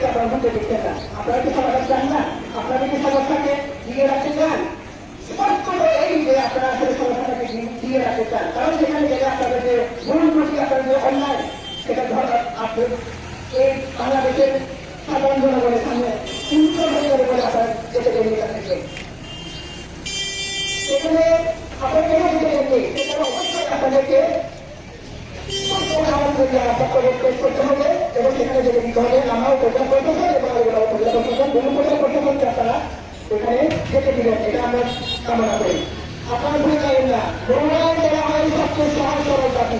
হতে দিচ্ছেন না আপনারা কি সমাধান চান না? আপনারা কি সমস্যাকে দিয়ে রাখতে চান? স্পষ্ট এই চান। আপনাদের হবে এবং সেখানে যেতে দিতে হবে আমরাও প্রচার করতে হবে এবং প্রচার করতে করতে আপনারা এখানে দিবেন এটা আমরা কামনা করি আপনারা ভুলে যাবেন না মনোনয়ন দেওয়া হয় সবচেয়ে সহজ সরল জাতি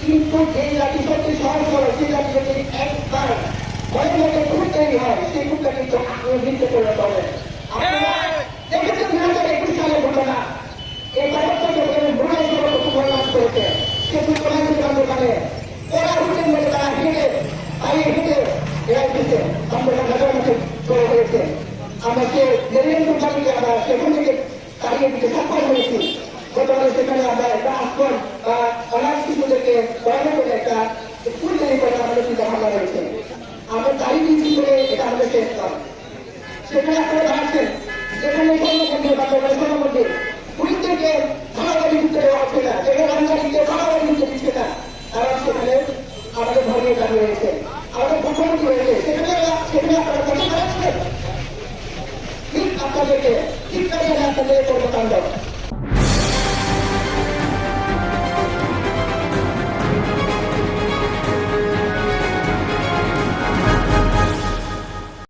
কিন্তু জাতি সবচেয়ে সহজ সরল সেই জাতি যদি একবার তৈরি হয় সেই খুবটা কিন্তু আগ্রহীতে পরিণত হবে আপনারা দেখেছেন এই যখন বুড়াই সড়ক উপন্যাস করেছে সেতু কোথায় দোকানে ওরা হোটেল মধ্যে তারা হেঁটে পায়ে হেঁটে এরা এসেছে আমরা হাজার মতো করে হয়েছে আমরা সে রেলিয়ান কোম্পানিকে আমরা সেখান থেকে তাড়িয়ে দিতে সক্ষম হয়েছি। গতকালে সেখানে আমরা একটা আক্রমণ বা আমাদের শেষ কাজ রয়েছে, আমাদের মুখ্যমন্ত্রী রয়েছে, সেখানে সেখানে আপনারা 掲げて、しっかりやらてこうとんだ